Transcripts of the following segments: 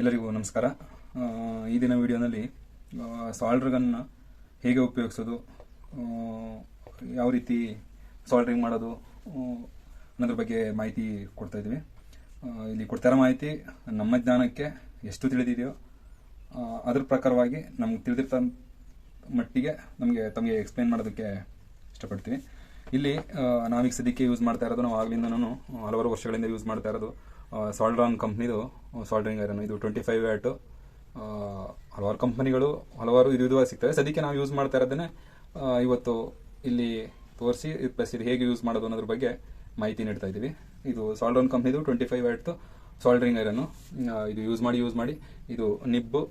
ಎಲ್ಲರಿಗೂ ನಮಸ್ಕಾರ. ಈ ದಿನ ವಿಡಿಯೋನಲ್ಲಿ ಸಾಲ್ಡ್ರಿಗನ್ನ ಹೇಗೆ ಉಪಯೋಗಿಸೋದು ಯಾವ ರೀತಿ ಸಾಲ್ಡ್ರಿಂಗ್ ಮಾಡೋದು ಅನ್ನೋದ್ರ ಬಗ್ಗೆ ಮಾಹಿತಿ ಕೊಡ್ತಾ ಇದ್ದೀವಿ. ಇಲ್ಲಿ ಕೊಡ್ತಾರ ಮಾಹಿತಿ ನಮ್ಮ ಜ್ಞಾನಕ್ಕೆ ಎಷ್ಟು ತಿಳಿದಿದೆಯೋ ಅದ್ರ ಪ್ರಕಾರವಾಗಿ ನಮ್ಗೆ ತಿಳಿದಿರ್ತ ಮಟ್ಟಿಗೆ ನಮಗೆ ತಮಗೆ ಎಕ್ಸ್ಪ್ಲೈನ್ ಮಾಡೋದಕ್ಕೆ ಇಷ್ಟಪಡ್ತೀವಿ. ಇಲ್ಲಿ ನಾವೀಗ ಸದ್ಯಕ್ಕೆ ಯೂಸ್ ಮಾಡ್ತಾ ಇರೋದು ನಾವು ಆಗ್ಲಿಂದನೂ, ಹಲವಾರು ವರ್ಷಗಳಿಂದ ಯೂಸ್ ಮಾಡ್ತಾ ಇರೋದು ಸಾಲ್ಡ್ರಾನ್ ಕಂಪ್ನಿದು ಸಾಲ್ಡ್ರಿಂಗ್ ಐರನ್ ಇದು ಟ್ವೆಂಟಿ ಫೈವ್ ವ್ಯಾಟು ಹಲವಾರು ಕಂಪ್ನಿಗಳು ಹಲವಾರು ಇದು ವಿಧವಾಗಿ ಸಿಗ್ತವೆ. ಸದ್ಯಕ್ಕೆ ನಾವು ಯೂಸ್ ಮಾಡ್ತಾ ಇರೋದನ್ನೇ ಇವತ್ತು ಇಲ್ಲಿ ತೋರಿಸಿ ಪ್ಲಸ್ ಇದು ಹೇಗೆ ಯೂಸ್ ಮಾಡೋದು ಅನ್ನೋದ್ರ ಬಗ್ಗೆ ಮಾಹಿತಿ ನೀಡ್ತಾ ಇದ್ದೀವಿ. ಇದು ಸಾಲ್ಡ್ರಾನ್ ಕಂಪ್ನಿದು ಟ್ವೆಂಟಿ ಫೈವ್ ವ್ಯಾಟ್ದು ಸಾಲ್ಡ್ರಿಂಗ್ ಐರನ್ನು ಇದು ಯೂಸ್ ಮಾಡಿ ಯೂಸ್ ಮಾಡಿ. ಇದು ನಿಬ್ಬು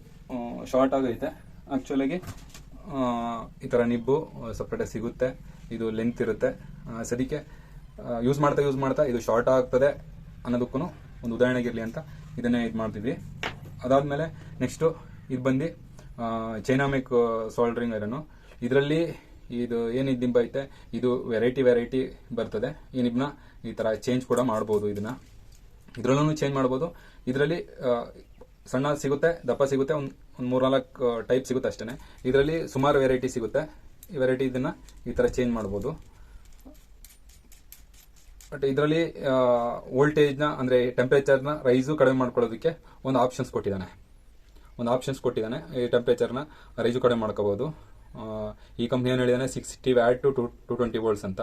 ಶಾರ್ಟ್ ಆಗೈತೆ. ಆ್ಯಕ್ಚುಲಾಗಿ ಈ ಥರ ನಿಬ್ಬು ಸಪ್ರೇಟಾಗಿ ಸಿಗುತ್ತೆ. ಇದು ಲೆಂತ್ ಇರುತ್ತೆ. ಸದ್ಯಕ್ಕೆ ಯೂಸ್ ಮಾಡ್ತಾ ಯೂಸ್ ಮಾಡ್ತಾ ಇದು ಶಾರ್ಟ್ ಆಗ್ತದೆ ಅನ್ನೋದಕ್ಕೂ ಒಂದು ಉದಾಹರಣೆಗಿರಲಿ ಅಂತ ಇದನ್ನೇ ಇದು ಮಾಡ್ತಿದ್ವಿ. ಅದಾದಮೇಲೆ ನೆಕ್ಸ್ಟು ಇದು ಬಂದು ಚೈನಾಮಿಕ್ ಸಾಲ್ಡ್ರಿಂಗ್ ಐರನ್ನು ಇದರಲ್ಲಿ ಇದು ಏನು ಇದು ನಿಂಬ ಐತೆ? ಇದು ವೆರೈಟಿ ವೆರೈಟಿ ಬರ್ತದೆ. ಈ ಈ ಥರ ಚೇಂಜ್ ಕೂಡ ಮಾಡ್ಬೋದು ಇದನ್ನು. ಇದರಲ್ಲೂ ಚೇಂಜ್ ಮಾಡ್ಬೋದು. ಇದರಲ್ಲಿ ಸಣ್ಣ ಸಿಗುತ್ತೆ, ದಪ್ಪ ಸಿಗುತ್ತೆ, ಒಂದು ಒಂದು ಮೂರ್ನಾಲ್ಕು ಟೈಪ್ ಸಿಗುತ್ತೆ ಅಷ್ಟೇ ಇದರಲ್ಲಿ ಸುಮಾರು ವೆರೈಟಿ ಸಿಗುತ್ತೆ. ಈ ವೆರೈಟಿ ಇದನ್ನು ಈ ಥರ ಚೇಂಜ್ ಮಾಡ್ಬೋದು. ಬಟ್ ಇದರಲ್ಲಿ ವೋಲ್ಟೇಜ್ನ ಅಂದರೆ ಟೆಂಪ್ರೇಚರ್ನ ರೈಸು ಕಡಿಮೆ ಮಾಡ್ಕೊಳ್ಳೋದಕ್ಕೆ ಒಂದು ಆಪ್ಷನ್ಸ್ ಕೊಟ್ಟಿದ್ದಾನೆ. ಒಂದು ಆಪ್ಷನ್ಸ್ ಕೊಟ್ಟಿದ್ದಾನೆ. ಈ ಟೆಂಪ್ರೇಚರ್ನ ರೈಸು ಕಡಿಮೆ ಮಾಡ್ಕೋಬೋದು. ಈ ಕಂಪ್ನಿ ಏನು ಹೇಳಿದಾನೆ? Sixty watt two two two twenty volts ಅಂತ.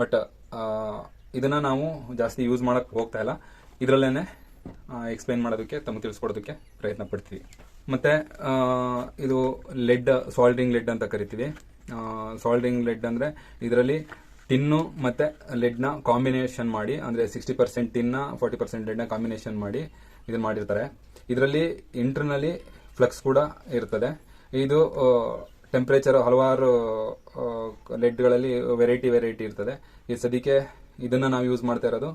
ಬಟ್ ಇದನ್ನ ನಾವು ಜಾಸ್ತಿ ಯೂಸ್ ಮಾಡೋಕ್ಕೆ ಹೋಗ್ತಾ ಇಲ್ಲ. ಇದರಲ್ಲೇ ಎಕ್ಸ್ಪ್ಲೈನ್ ಮಾಡೋದಕ್ಕೆ ತಮಗೆ ತಿಳಿಸ್ಕೊಡೋದಕ್ಕೆ ಪ್ರಯತ್ನ ಪಡ್ತೀವಿ. ಮತ್ತೆ ಇದು ಲೆಡ್ ಸಾಲ್ಡ್ರಿಂಗ್ ಲೆಡ್ ಅಂತ ಕರಿತೀವಿ. ಸಾಲ್ಡ್ರಿಂಗ್ ಲೆಡ್ ಅಂದ್ರೆ ಇದರಲ್ಲಿ ಟಿನ್ನು ಮತ್ತೆ ಲೆಡ್ನ ಕಾಂಬಿನೇಷನ್ ಮಾಡಿ, ಅಂದ್ರೆ ಸಿಕ್ಸ್ಟಿ ಪರ್ಸೆಂಟ್ ಟಿನ್ನ ಫೋರ್ಟಿ ಪರ್ಸೆಂಟ್ ಲೆಡ್ನ ಕಾಂಬಿನೇಷನ್ ಮಾಡಿ ಇದನ್ನ ಮಾಡಿರ್ತಾರೆ. ಇದರಲ್ಲಿ ಇಂಟರ್ನಲ್ಲಿ ಫ್ಲಕ್ಸ್ ಕೂಡ ಇರ್ತದೆ. ಇದು ಟೆಂಪ್ರೇಚರ್ ಹಲವಾರು ಲೆಡ್ಗಳಲ್ಲಿ ವೆರೈಟಿ ವೆರೈಟಿ ಇರ್ತದೆ. ಈ ಸದ್ಯಕ್ಕೆ ಇದನ್ನ ನಾವು ಯೂಸ್ ಮಾಡ್ತಾ ಇರೋದು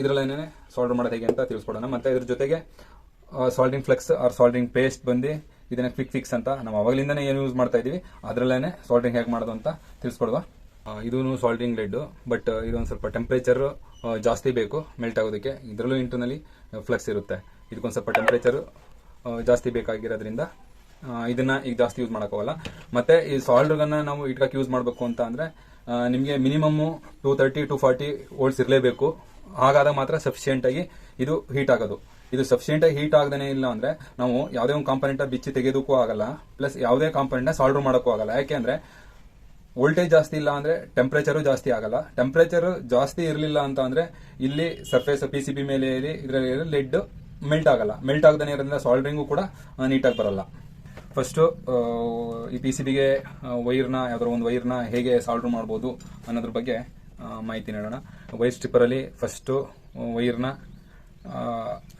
ಇದರಲ್ಲೇನೆ ಸಾಲ್ಡ್ ಮಾಡೋದು ಹೇಗೆ ಅಂತ ತಿಳಿಸ್ಕೊಡೋಣ. ಮತ್ತೆ ಇದ್ರ ಜೊತೆಗೆ soldering flux or soldering paste ಬಂದು ಇದನ್ನ ಕ್ವಿಕ್ ಫಿಕ್ಸ್ ಅಂತ ನಾವು ಅವಾಗಲಿಂದನೇ ಏನು ಯೂಸ್ ಮಾಡ್ತಾ ಇದೀವಿ, ಅದರಲ್ಲೇನೆ ಸಾಲ್ಟಿಂಗ್ ಹೇಗೆ ಮಾಡೋದು ಅಂತ ತಿಳಿಸ್ಕೊಡುವ. ಇದೂ ಸಾಲ್ಟಿಂಗ್ ಲೆಡ್ ಬಟ್ ಇದೊಂದು ಸ್ವಲ್ಪ ಟೆಂಪ್ರೇಚರ್ ಜಾಸ್ತಿ ಬೇಕು ಮೆಲ್ಟ್ ಆಗೋದಕ್ಕೆ. ಇದರಲ್ಲೂ ಇಂಟರ್ನಲ್ಲಿ ಫ್ಲಕ್ಸ್ ಇರುತ್ತೆ. ಇದಕ್ಕೊಂದು ಸ್ವಲ್ಪ ಟೆಂಪ್ರೇಚರ್ ಜಾಸ್ತಿ ಬೇಕಾಗಿರೋದ್ರಿಂದ ಇದನ್ನ ಈಗ ಜಾಸ್ತಿ ಯೂಸ್ ಮಾಡೋಕ್ಕಾಗಲ್ಲ. ಮತ್ತೆ ಈ ಸಾಲ್ಡ್ಗನ್ನ ನಾವು ಇಟ್ಕಕ್ಕೆ ಯೂಸ್ ಮಾಡಬೇಕು ಅಂತ ಅಂದರೆ ನಿಮಗೆ minimum two thirty to forty volts ಇರಲೇಬೇಕು. ಹಾಗಾದಾಗ ಮಾತ್ರ ಸಫಿಷಿಯೆಂಟ್ ಆಗಿ ಇದು ಹೀಟ್ ಆಗೋದು. ಇದು ಸಫಿಷಿಯೆಂಟ್ ಆಗಿ ಹೀಟ್ ಆಗದೇ ಇಲ್ಲ ಅಂದ್ರೆ, ನಾವು ಯಾವುದೇ ಒಂದು ಕಾಂಪೋನೆಂಟ್ ಬಿಚ್ಚಿ ತೆಗೆಯೋದಕ್ಕೂ ಆಗಲ್ಲ. ಪ್ಲಸ್ ಯಾವುದೇ ಕಾಂಪೊನೆಂಟ್ ಸಾಲ್ಡ್ರ್ ಮಾಡೋಕ್ಕೂ ಆಗಲ್ಲ. ಯಾಕೆಂದ್ರೆ ವೋಲ್ಟೇಜ್ ಜಾಸ್ತಿ ಇಲ್ಲ ಅಂದ್ರೆ ಟೆಂಪರೇಚರು ಜಾಸ್ತಿ ಆಗಲ್ಲ. ಟೆಂಪರೇಚರ್ ಜಾಸ್ತಿ ಇರಲಿಲ್ಲ ಅಂತ ಅಂದ್ರೆ ಇಲ್ಲಿ ಸರ್ಫೇಸ್ ಪಿ ಸಿ ಬಿ ಮೇಲೆ ಇದರಲ್ಲಿ ಲೆಡ್ ಮೆಲ್ಟ್ ಆಗಲ್ಲ. ಮೆಲ್ಟ್ ಆಗದೇ ಇರೋದ್ರಿಂದ ಸಾಲ್ಡ್ರಿಂಗು ಕೂಡ ನೀಟಾಗಿ ಬರಲ್ಲ. ಫಸ್ಟು ಈ ಪಿ ಸಿ ಬಿಗೆ ವೈರ್ನ ಯಾವ್ದಾದ್ರು ಒಂದು ವೈರ್ನ ಹೇಗೆ ಸಾಲ್ಡ್ರ್ ಮಾಡ್ಬೋದು ಅನ್ನೋದ್ರ ಬಗ್ಗೆ ಮಾಹಿತಿ ನೀಡೋಣ. ವೈರ್ ಸ್ಟಿಪ್ಪರಲ್ಲಿ ಫಸ್ಟು ವೈರ್ನ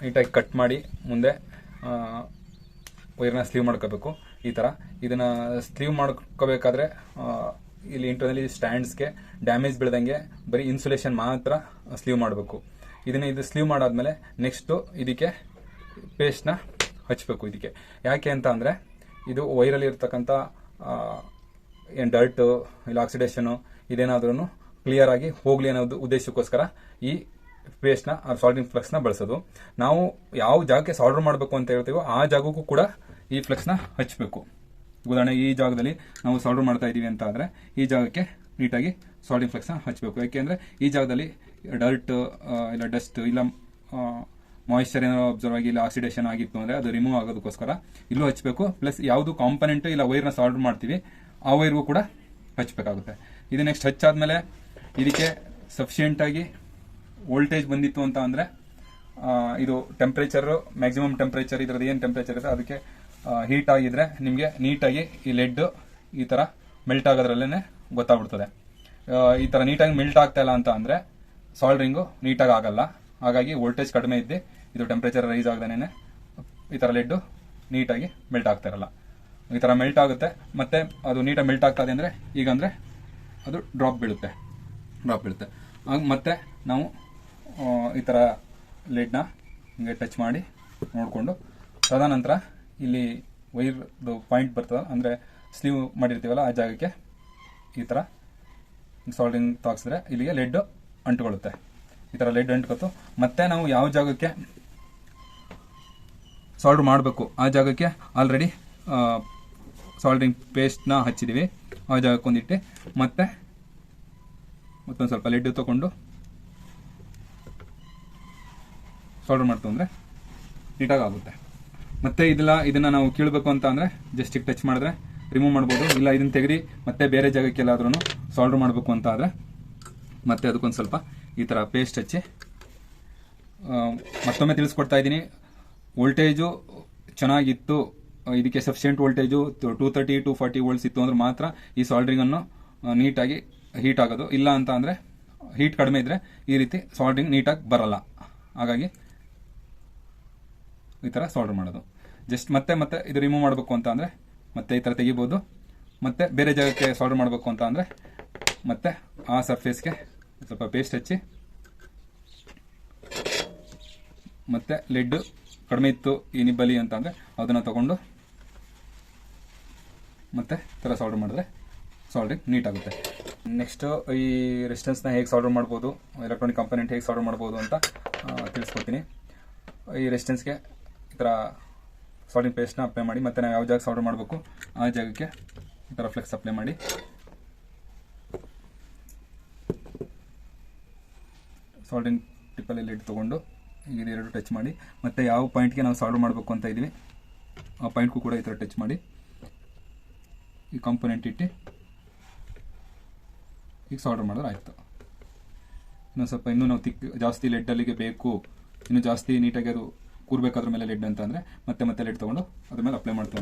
ನೀಟಾಗಿ ಕಟ್ ಮಾಡಿ ಮುಂದೆ ವೈರ್ನ ಸ್ಲೀವ್ ಮಾಡ್ಕೋಬೇಕು. ಈ ಥರ ಇದನ್ನ ಸ್ಲೀವ್ ಮಾಡ್ಕೋಬೇಕಾದ್ರೆ ಇಲ್ಲಿ ಇಂಟರ್ನಲಿ ಸ್ಟ್ಯಾಂಡ್ಸ್ಗೆ ಡ್ಯಾಮೇಜ್ ಬೀಳ್ದಂಗೆ ಬರೀ ಇನ್ಸುಲೇಷನ್ ಮಾತ್ರ ಸ್ಲೀವ್ ಮಾಡಬೇಕು. ಇದನ್ನ ಇದು ಸ್ಲೀವ್ ಮಾಡಾದ್ಮೇಲೆ ನೆಕ್ಸ್ಟು ಇದಕ್ಕೆ ಪೇಸ್ಟ್ನ ಹಚ್ಚಬೇಕು ಇದಕ್ಕೆ. ಯಾಕೆ ಅಂತ ಅಂದರೆ ಇದು ವೈರಲ್ಲಿ ಇರ್ತಕ್ಕಂಥ ಏನು ಡರ್ಟು ಇಲ್ಲ ಆಕ್ಸಿಡೇಷನು ಇದೇನಾದ್ರೂ ಕ್ಲಿಯರ್ ಆಗಿ ಹೋಗಲಿ ಅನ್ನೋದು ಉದ್ದೇಶಕ್ಕೋಸ್ಕರ ಈ ಪೇಸ್ಟ್ನ ಸಾಲ್ಟಿಂಗ್ ಫ್ಲಕ್ಸ್ನ ಬಳಸೋದು. ನಾವು ಯಾವ ಜಾಗಕ್ಕೆ ಸಾಲ್ಡರ್ ಮಾಡಬೇಕು ಅಂತ ಹೇಳ್ತೀವೋ ಆ ಜಾಗಕ್ಕೂ ಕೂಡ ಈ ಫ್ಲಕ್ಸ್ನ ಹಚ್ಚಬೇಕು ಉದಾಹರಣೆ ಈ ಜಾಗದಲ್ಲಿ ನಾವು ಸಾಲ್ಡರ್ ಮಾಡ್ತಾ ಇದ್ದೀವಿ ಅಂತ ಆದರೆ ಈ ಜಾಗಕ್ಕೆ ನೀಟಾಗಿ ಸಾಲ್ಟಿಂಗ್ ಫ್ಲೆಕ್ಸ್ನ ಹಚ್ಚಬೇಕು ಯಾಕೆಂದರೆ ಈ ಜಾಗದಲ್ಲಿ ಡರ್ಟ್ ಇಲ್ಲ ಡಸ್ಟ್ ಇಲ್ಲ ಮಾಯಿಶ್ಚರ್ ಏನೋ ಅಬ್ಸರ್ವ್ ಆಗಿ, ಇಲ್ಲ ಆಕ್ಸಿಡೇಷನ್ ಆಗಿತ್ತು ಅಂದರೆ ಅದು ರಿಮೂವ್ ಆಗೋದಕ್ಕೋಸ್ಕರ ಇಲ್ಲೂ ಹಚ್ಚಬೇಕು ಪ್ಲಸ್ ಯಾವುದು ಕಾಂಪನೆಂಟ್ ಇಲ್ಲ ವೈರ್ನ ಸಾಲ್ಡ್ ಮಾಡ್ತೀವಿ, ಆ ವೈರ್ಗೂ ಕೂಡ ಹಚ್ಚಬೇಕಾಗುತ್ತೆ ಇದು ನೆಕ್ಸ್ಟ್ ಹಚ್ಚಾದ್ಮೇಲೆ ಇದಕ್ಕೆ ಸಫಿಷಿಯೆಂಟಾಗಿ ವೋಲ್ಟೇಜ್ ಬಂದಿತ್ತು ಅಂತ ಅಂದರೆ ಇದು ಟೆಂಪ್ರೇಚರು ಮ್ಯಾಕ್ಸಿಮಮ್ ಟೆಂಪ್ರೇಚರ್ ಇದ್ರದ್ದು ಏನು ಟೆಂಪ್ರೇಚರ್ ಇದೆ, ಅದಕ್ಕೆ ಹೀಟ್ ಆಗಿದ್ರೆ ನಿಮಗೆ ನೀಟಾಗಿ ಈ ಲೆಡ್ ಈ ಥರ ಮೆಲ್ಟ್ ಆಗೋದ್ರಲ್ಲೇ ಗೊತ್ತಾಗ್ಬಿಡ್ತದೆ. ಈ ಥರ ನೀಟಾಗಿ ಮೆಲ್ಟ್ ಆಗ್ತಾ ಇಲ್ಲ ಅಂತ ಅಂದರೆ ಸಾಲ್ಡ್ರಿಂಗು ನೀಟಾಗಿ ಆಗಲ್ಲ. ಹಾಗಾಗಿ ವೋಲ್ಟೇಜ್ ಕಡಿಮೆ ಇದ್ದು ಇದು ಟೆಂಪ್ರೇಚರ್ ರೈಸ್ ಆಗದೇನೆ ಈ ಥರ ಲೆಡ್ಡು ನೀಟಾಗಿ ಮೆಲ್ಟ್ ಆಗ್ತಾ ಇರಲ್ಲ. ಈ ಥರ ಮೆಲ್ಟ್ ಆಗುತ್ತೆ. ಮತ್ತು ಅದು ನೀಟಾಗಿ ಮೆಲ್ಟ್ ಆಗ್ತಾ ಇದೆ ಅಂದರೆ ಈಗ ಅಂದರೆ ಅದು ಡ್ರಾಪ್ ಬೀಳುತ್ತೆ. ಡ್ರಾಪ್ ಬೀಳುತ್ತೆ. ಹಾಗೆ ಮತ್ತೆ ನಾವು ಈ ಥರ ಲೆಡ್ನ ಹಿಂಗೆ ಟಚ್ ಮಾಡಿ ನೋಡಿಕೊಂಡು ತದನಂತರ ಇಲ್ಲಿ ವೈರ್ದು ಪಾಯಿಂಟ್ ಬರ್ತದೆ. ಅಂದರೆ ಸ್ಲೀವ್ ಮಾಡಿರ್ತೀವಲ್ಲ ಆ ಜಾಗಕ್ಕೆ ಈ ಥರ ಸಾಲ್ಡಿಂಗ್ ತಾಕ್ಸಿದ್ರೆ ಇಲ್ಲಿಗೆ ಲೆಡ್ ಅಂಟ್ಕೊಳ್ಳುತ್ತೆ. ಈ ಥರ ಲೆಡ್ ಅಂಟ್ಕೊತು ಮತ್ತೆ ನಾವು ಯಾವ ಜಾಗಕ್ಕೆ ಸಾಲ್ಡ್ರ್ ಮಾಡಬೇಕು? ಆ ಜಾಗಕ್ಕೆ ಆಲ್ರೆಡಿ ಸಾಲ್ಡ್ರಿಂಗ್ ಪೇಸ್ಟ್ನ ಹಚ್ಚಿದ್ದೀವಿ ಆ ಜಾಗಕ್ಕೆ ಒಂದಿಟ್ಟು ಮತ್ತೆ ಮತ್ತೊಂದು ಸ್ವಲ್ಪ ಲೆಡ್ ತಗೊಂಡು ಸಾಲ್ಡ್ರ್ ಮಾಡ್ತು ಅಂದರೆ ನೀಟಾಗಿ ಆಗುತ್ತೆ. ಮತ್ತೆ ಇದೆಲ್ಲ, ಇದನ್ನ ನಾವು ಕೀಳಬೇಕು ಅಂತ ಅಂದ್ರೆ ಜಸ್ಟ್ ಟಚ್ ಮಾಡಿದ್ರೆ ರಿಮೂವ್ ಮಾಡ್ಬೋದು. ಇಲ್ಲ, ಇದನ್ನ ತೆಗೆದು ಮತ್ತೆ ಬೇರೆ ಜಾಗಕ್ಕೆಲ್ಲಾದ್ರೂ ಸಾಲ್ಡ್ರ್ ಮಾಡಬೇಕು ಅಂತ ಆದ್ರೆ ಮತ್ತೆ ಅದಕ್ಕೊಂದು ಸ್ವಲ್ಪ ಈ ಥರ ಪೇಸ್ಟ್ ಹಚ್ಚಿ ಮತ್ತೊಮ್ಮೆ ತಿಳಿಸ್ಕೊಡ್ತಾ ಇದ್ದೀನಿ. ವೋಲ್ಟೇಜು ಚೆನ್ನಾಗಿತ್ತು. ಇದಕ್ಕೆ sufficient voltage two thirty to forty volts ಇತ್ತು ಅಂದ್ರೆ ಮಾತ್ರ ಈ ಸಾಲ್ಡ್ರಿಂಗನ್ನು ನೀಟಾಗಿ ಹೀಟ್ ಆಗೋದು. ಇಲ್ಲ ಅಂತ ಅಂದರೆ ಹೀಟ್ ಕಡಿಮೆ ಇದ್ದರೆ ಈ ರೀತಿ ಸಾಲ್ಡ್ರಿಂಗ್ ನೀಟಾಗಿ ಬರಲ್ಲ. ಹಾಗಾಗಿ ಈ ಥರ ಸಾಲ್ಡ್ರ್ ಮಾಡೋದು. ಜಸ್ಟ್ ಮತ್ತೆ ಮತ್ತೆ ಇದು ರಿಮೂವ್ ಮಾಡಬೇಕು ಅಂತ ಅಂದರೆ ಮತ್ತೆ ಈ ಥರ ತೆಗಿಬೋದು. ಮತ್ತೆ ಬೇರೆ ಜಾಗಕ್ಕೆ ಸಾಲ್ಡ್ ಮಾಡಬೇಕು ಅಂತ ಅಂದರೆ ಮತ್ತೆ ಆ ಸರ್ಫೇಸ್ಗೆ ಸ್ವಲ್ಪ ಪೇಸ್ಟ್ ಹಚ್ಚಿ. ಮತ್ತೆ ಲೆಡ್ಡು ಕಡಿಮೆ ಇತ್ತು ಈ ನಿಬ್ಬಲಿ ಅಂತ ಅಂದರೆ ಅದನ್ನು ತಗೊಂಡು ಮತ್ತೆ ಥರ ಸಾಲ್ಡ್ ಮಾಡಿದ್ರೆ ಸಾಲ್ಡ್ರಿಂಗ್ ನೀಟಾಗುತ್ತೆ ನೆಕ್ಸ್ಟ್ ಈ ರೆಸಿಸ್ಟೆನ್ಸ್ನ ಹೇಗೆ ಸಾಲ್ಡ್ ಮಾಡ್ಬೋದು ಎಲೆಕ್ಟ್ರಾನಿಕ್ ಕಂಪೋನೆಂಟ್ ಹೇಗೆ ಸಾಲ್ಡ್ ಮಾಡ್ಬೋದು ಅಂತ ತಿಳಿಸ್ಕೊಡ್ತೀನಿ. ಈ ರೆಸಿಸ್ಟೆನ್ಸ್ಗೆ ಈ ಥರ ಸಾಲ್ಡಿಂಗ್ ಪೇಸ್ಟ್ನ ಅಪ್ಲೈ ಮಾಡಿ, ಮತ್ತೆ ನಾವು ಯಾವ ಜಾಗ ಸಾಲ್ಡ್ರ್ ಮಾಡಬೇಕು, ಆ ಜಾಗಕ್ಕೆ ಈ ಥರ ಫ್ಲೆಕ್ಸ್ ಅಪ್ಲೈ ಮಾಡಿ. ಸಾಲ್ಡಿಂಗ್ ಟಿಪ್ಪಲ್ಲಿ ಲಿಡ್ ತೊಗೊಂಡು, ಈಗ ಎರಡು ಟಚ್ ಮಾಡಿ, ಮತ್ತೆ ಯಾವ ಪಾಯಿಂಟ್ಗೆ ನಾವು ಸಾಲ್ವ್ ಮಾಡಬೇಕು ಅಂತ ಇದ್ದೀವಿ, ಆ ಪಾಯಿಂಟ್ಗೂ ಕೂಡ ಈ ಥರ ಟಚ್ ಮಾಡಿ. ಈ ಕಾಂಪೊನೆಂಟ್ ಇಟ್ಟು, ಈಗ ಸಾಲ್ಡ್ರ್ ಮಾಡಿದ್ರೆ ಆಯಿತು. ಇನ್ನೊಂದು ಸ್ವಲ್ಪ ಇನ್ನೂ ನಾವು ತಿಕ್ ಜಾಸ್ತಿ ಲೆಡ್ ಅಲ್ಲಿಗೆ ಬೇಕು, ಇನ್ನೂ ಜಾಸ್ತಿ ನೀಟಾಗಿ ಅದು ಕೂರ್ಬೇಕಾದ್ರ ಮೇಲೆ ಲಿಡ್ ಅಂತ ಅಂದರೆ ಮತ್ತೆ ಮತ್ತೆ ಲಿಡ್ ತೊಗೊಂಡು ಅದ್ರ ಮೇಲೆ ಅಪ್ಲೈ ಮಾಡ್ತು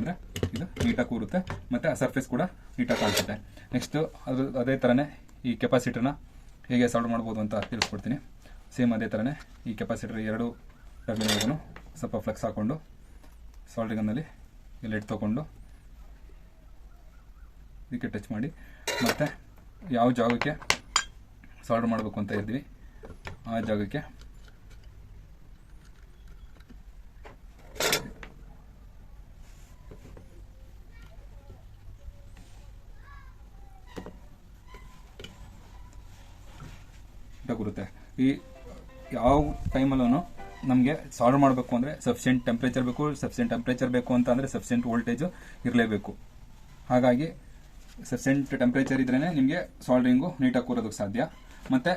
ಇದು ನೀಟಾಗಿ ಕೂರುತ್ತೆ. ಮತ್ತು ಆ ಸರ್ಫೇಸ್ ಕೂಡ ನೀಟಾಗಿ ಕಾಣಿಸುತ್ತೆ. ನೆಕ್ಸ್ಟು ಅದ್ರ ಅದೇ ತರನೇ ಈ ಕೆಪಾಸಿಟರ್ನ ಹೇಗೆ ಸಾಲ್ವ್ ಮಾಡ್ಬೋದು ಅಂತ ತಿಳಿಸ್ಕೊಡ್ತೀನಿ. ಸೇಮ್ ಅದೇ ಥರನೇ ಈ ಕೆಪಾಸಿಟರ್ ಎರಡು ಟರ್ಮಿನಲ್ಗೂ ಸ್ವಲ್ಪ ಫ್ಲೆಕ್ಸ್ ಹಾಕೊಂಡು ಸಾಲ್ಡ್ರಿಗನ್ನಲ್ಲಿ ಲೆಡ್ ತೊಗೊಂಡು ಇದಕ್ಕೆ ಟಚ್ ಮಾಡಿ, ಮತ್ತು ಯಾವ ಜಾಗಕ್ಕೆ ಸಾಲ್ವ್ ಮಾಡಬೇಕು ಅಂತ ಇದ್ದೀವಿ, ಆ ಜಾಗಕ್ಕೆ ಗುರುತ್ತೆ ಈ ಯಾವ ಟೈಮಲ್ಲೂ ನಮಗೆ ಸಾಲ್ವ್ ಮಾಡಬೇಕು ಅಂದರೆ ಸಫಿಷಿಯೆಂಟ್ ಟೆಂಪ್ರೇಚರ್ ಬೇಕು ಸಫಿಷಿಯೆಂಟ್ ಟೆಂಪ್ರೇಚರ್ ಬೇಕು ಅಂತ ಅಂದರೆ ಸಫಿಷಿಯೆಂಟ್ ವೋಲ್ಟೇಜು ಇರಲೇಬೇಕು. ಹಾಗಾಗಿ ಸಫಿಷಿಯೆಂಟ್ ಟೆಂಪ್ರೇಚರ್ ಇದ್ರೇ ನಿಮಗೆ ಸಾಲ್ಡ್ರಿಂಗು ನೀಟಾಗಿ ಕೂರೋದಕ್ಕೆ ಸಾಧ್ಯ. ಮತ್ತು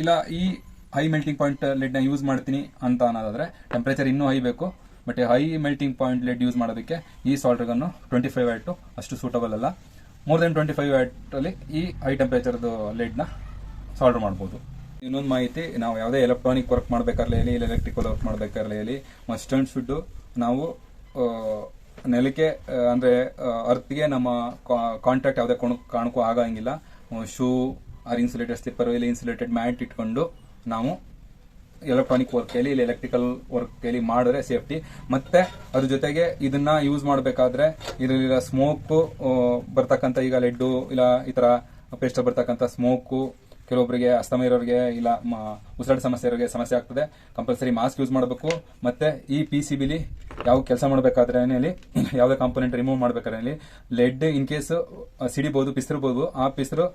ಇಲ್ಲ, ಈ ಹೈ ಮೆಲ್ಟಿಂಗ್ ಪಾಯಿಂಟ್ ಲೆಡ್ನ ಯೂಸ್ ಮಾಡ್ತೀನಿ ಅಂತ ಅನ್ನೋದಾದರೆ ಟೆಂಪ್ರೇಚರ್ ಇನ್ನೂ ಹೈ ಬೇಕು but high melting point lead use ಮಾಡೋದಕ್ಕೆ ಈ ಸಾಲ್ಡ್ರಿಗನ್ನು ಟ್ವೆಂಟಿ ಫೈವ್ ವ್ಯಾಟು ಅಷ್ಟು ಸೂಟಬಲ್ ಅಲ್ಲ. ಮೋರ್ ದೆನ್ ಟ್ವೆಂಟಿ ಫೈವ್ ಈ ಹೈ ಟೆಂಪ್ರೇಚರ್ದು ಲೆಡ್ನ ಸಾಲ್ವ್ ಮಾಡ್ಬೋದು. ಇನ್ನೊಂದು ಮಾಹಿತಿ, ನಾವು ಯಾವುದೇ ಎಲೆಕ್ಟ್ರಾನಿಕ್ ವರ್ಕ್ ಮಾಡಬೇಕಾದ್ರೆ ಹೇಳಿ, ಇಲ್ಲ ಎಲೆಕ್ಟ್ರಿಕಲ್ ವರ್ಕ್ ಮಾಡಬೇಕಾದ್ರೆ ಹೇಳಿ ಮಸ್ಟ್ ಫುಡ್ಡು ನಾವು ನೆಲಕ್ಕೆ ಅಂದರೆ ಅರ್ತ್ಗೆ ನಮ್ಮ ಕಾಂಟ್ಯಾಕ್ಟ್ ಯಾವುದೇ ಕೊಣ ಆಗಂಗಿಲ್ಲ. ಶೂ ಆರ್ ಇನ್ಸುಲೇಟೆಡ್ ಸ್ಲಿಪ್ಪರ್ ಇಲ್ಲ ಇನ್ಸುಲೇಟೆಡ್ ಮ್ಯಾಟ್ ಇಟ್ಕೊಂಡು ನಾವು ಎಲೆಕ್ಟ್ರಾನಿಕ್ ವರ್ಕ್ ಅಲ್ಲಿ ಇಲ್ಲಿ ಎಲೆಕ್ಟ್ರಿಕಲ್ ವರ್ಕ್ ಅಲ್ಲಿ ಮಾಡಿದ್ರೆ ಸೇಫ್ಟಿ ಮತ್ತೆ ಅದ್ರ ಜೊತೆಗೆ ಇದನ್ನ ಯೂಸ್ ಮಾಡಬೇಕಾದ್ರೆ ಇದರಲ್ಲಿ ಸ್ಮೋಕ್ ಬರ್ತಕ್ಕಂಥ ಈಗ ಲೆಡ್ಡು ಇಲ್ಲ ಈ ತರ ಪೇಸ್ಟ್ ಬರ್ತಕ್ಕಂಥ ಸ್ಮೋಕು ಕೆಲವೊಬ್ಬರಿಗೆ ಅಸ್ತಮ ಇರೋರಿಗೆ ಇಲ್ಲ ಉಸಿರಾಟ ಸಮಸ್ಯೆ ಇರೋರಿಗೆ ಸಮಸ್ಯೆ ಆಗ್ತದೆ. ಕಂಪಲ್ಸರಿ ಮಾಸ್ಕ್ ಯೂಸ್ ಮಾಡಬೇಕು. ಮತ್ತೆ ಈ ಪಿ ಸಿ ಬಿಲಿ ಯಾವ ಕೆಲಸ ಮಾಡಬೇಕಾದ್ರೆ ಯಾವುದೇ ಕಾಂಪೋನೆಂಟ್ ರಿಮೂವ್ ಮಾಡಬೇಕಾದ್ರೆ ಲೆಡ್ ಇನ್ ಕೇಸ್ ಸಿಡಿಬಹುದು ಪಿಸಿರ್ಬೋದು ಆ ಪಿಸರು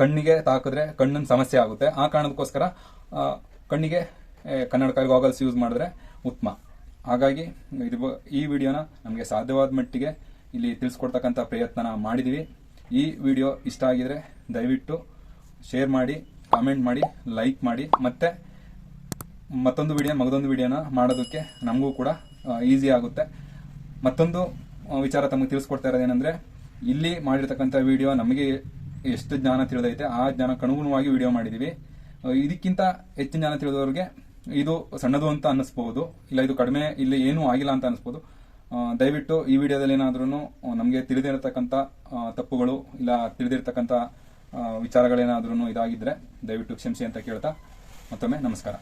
ಕಣ್ಣಿಗೆ ತಾಕಿದ್ರೆ ಕಣ್ಣಿನ ಸಮಸ್ಯೆ ಆಗುತ್ತೆ. ಆ ಕಾರಣಕ್ಕೋಸ್ಕರ ಕಣ್ಣಿಗೆ ಕನ್ನಡಕ ಗಾಗಲ್ಸ್ ಯೂಸ್ ಮಾಡಿದ್ರೆ ಉತ್ತಮ. ಹಾಗಾಗಿ ಇದು ಈ ವಿಡಿಯೋನ ನಮಗೆ ಸಾಧ್ಯವಾದ ಮಟ್ಟಿಗೆ ಇಲ್ಲಿ ತಿಳಿಸ್ಕೊಡ್ತಕ್ಕಂಥ ಪ್ರಯತ್ನ ಮಾಡಿದ್ದೀವಿ ಈ ವಿಡಿಯೋ ಇಷ್ಟ ಆಗಿದ್ರೆ ದಯವಿಟ್ಟು ಶೇರ್ ಮಾಡಿ ಕಾಮೆಂಟ್ ಮಾಡಿ ಲೈಕ್ ಮಾಡಿ, ಮತ್ತೆ ಮತ್ತೊಂದು ವಿಡಿಯೋ ಮಗದೊಂದು ವಿಡಿಯೋನ ಮಾಡೋದಕ್ಕೆ ನಮಗೂ ಕೂಡ ಈಸಿ ಆಗುತ್ತೆ. ಮತ್ತೊಂದು ವಿಚಾರ ತಮಗೆ ತಿಳಿಸ್ಕೊಡ್ತಾ ಏನಂದ್ರೆ, ಇಲ್ಲಿ ಮಾಡಿರ್ತಕ್ಕಂಥ ವಿಡಿಯೋ ನಮಗೆ ಎಷ್ಟು ಜ್ಞಾನ ತಿಳಿದೈತೆ, ಆ ಜ್ಞಾನಕ್ಕೆ ಅನುಗುಣವಾಗಿ ವಿಡಿಯೋ ಮಾಡಿದೀವಿ. ಇದಕ್ಕಿಂತ ಹೆಚ್ಚಿನ ಜ್ಞಾನ ತಿಳಿದವ್ರಿಗೆ ಇದು ಸಣ್ಣದು ಅಂತ ಅನ್ನಿಸ್ಬೋದು, ಇಲ್ಲ ಇದು ಕಡಿಮೆ, ಇಲ್ಲಿ ಏನೂ ಆಗಿಲ್ಲ ಅಂತ ಅನ್ನಿಸ್ಬೋದು. ದಯವಿಟ್ಟು ಈ ವಿಡಿಯೋದಲ್ಲಿ ಏನಾದ್ರೂ ನಮಗೆ ತಿಳಿದಿರತಕ್ಕಂಥ ತಪ್ಪುಗಳು, ಇಲ್ಲ ತಿಳಿದಿರ್ತಕ್ಕಂಥ ವಿಚಾರಗಳೇನಾದ್ರೂ ಇದಾಗಿದ್ರೆ ದಯವಿಟ್ಟು ಕ್ಷಮಿಸಿ ಅಂತ ಕೇಳ್ತಾ ಮತ್ತೊಮ್ಮೆ ನಮಸ್ಕಾರ.